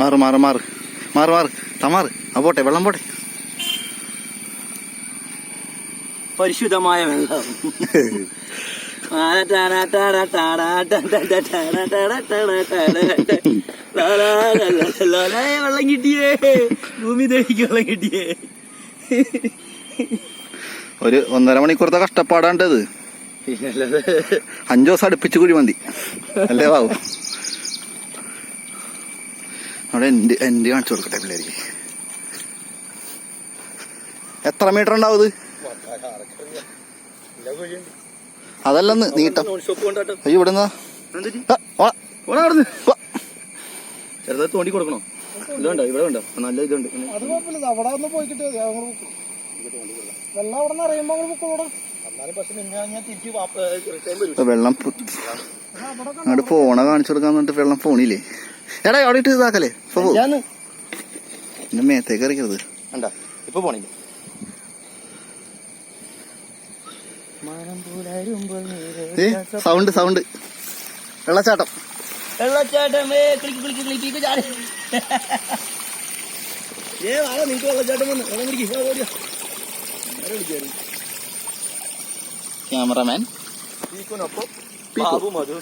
മാറ് മാറ് മാറ്. മാറ് മാറ്. തമാറ് ആ പോട്ടെ വെള്ളം പോട്ടെ. പരിശുദ്ധമായ വെള്ളം. വെള്ളം കിട്ടിയേ? ഭൂമി ദേവിക്ക് വെള്ളം കിട്ടിയേ? ഒരു ഒന്നര മണിക്കൂറത്തെ കഷ്ടപ്പാടാണ്ടത്. അഞ്ചു ദിവസം അടുപ്പിച്ച് കുഴിമന്തി അല്ലേ ബാബു? അവിടെ എന്റെ എന്റെ കാണിച്ചു കൊടുക്കട്ടെ പിള്ളേർക്ക്? എത്ര മീറ്റർ ഉണ്ടാവും ഇത്? അതല്ലെന്ന് നീട്ടം. ഷോപ്പ് കൊണ്ടാട്ടോ അയ്യോ ഇവിടെ. ചെറുതായി തോണ്ടി കൊടുക്കണോ? ഇതുണ്ടോ ഇവിടെ ഉണ്ടോ നല്ല ഇതുണ്ട്. വെള്ളം അങ്ങോട്ട് പോണ കാണിച്ചു കൊടുക്കാൻ പറഞ്ഞിട്ട് വെള്ളം പോണില്ലേ? എടാ അവിടെ ഇതാക്കലേ ഇതാക്കല്ലേ? ഇപ്പൊ പോ. ഞാൻ എന്റെ മേത്തേക്ക് ഇറക്കരുത് കണ്ട? ഇപ്പൊ പോണില്ല സൗണ്ട് സൗണ്ട്. വെള്ളച്ചാട്ടം. ഏ വന്ന്? വെള്ളം ക്യാമറമാൻ. ബാബു മധു.